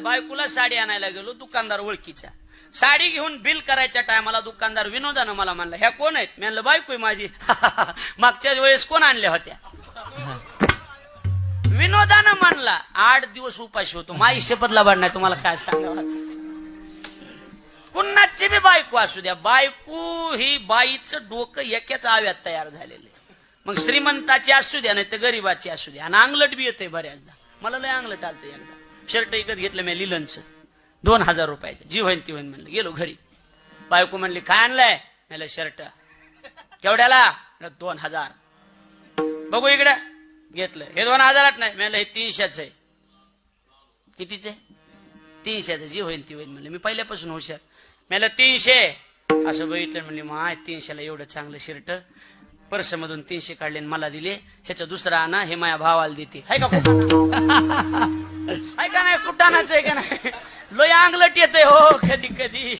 बायकोला साडी आणायला गेलो दुकानदार ओळखीच्या. साडी घेऊन बिल करायच्या टायमाला दुकानदार विनोदानं मला म्हणला ह्या कोण आहेत? म्हणलं बायको माझी. मागच्या वेळेस कोण आणल्या होत्या? विनोदानं म्हणला आठ दिवस उपाशी होतो माई शपथला नाही तुम्हाला काय सांगा कुणाची बी बायको असू द्या बायको ही बाईचं डोकं एकाच आव्यात तयार झालेले मग श्रीमंताची असू द्या नाही तर गरीबाची असू द्या. आणि अंगलट बी येते बऱ्याचदा. मला लय अंगलट आलतं एकदा. शर्ट विकत घेतलं मी लिलनचं. दोन हजार रुपयाचं. जी होईन ती होईन म्हणलं. गेलो घरी. बायको म्हणली काय आणलंय? म्हणलं शर्ट. केवढ्याला? दोन हजार. बघू इकडे. घेतलं. हे दोन हजारात नाही. म्हणलं हे तीनशेच आहे. कितीचे तीनशेचं जी होईन ती होईन. म्हणलं मी पहिल्यापासून हुशार. म्हणलं तीनशे. असं बघितलं म्हणले माय तीनशेला एवढं चांगलं शर्ट. पर्स मधून तीनशे काढले आणि मला दिले. ह्याचं दुसरा आणा हे माझ्या भावाला देते. हाय का हाय का नाही कुठानाच आहे का नाही? लोय अंगलट येते हो कधी कधी.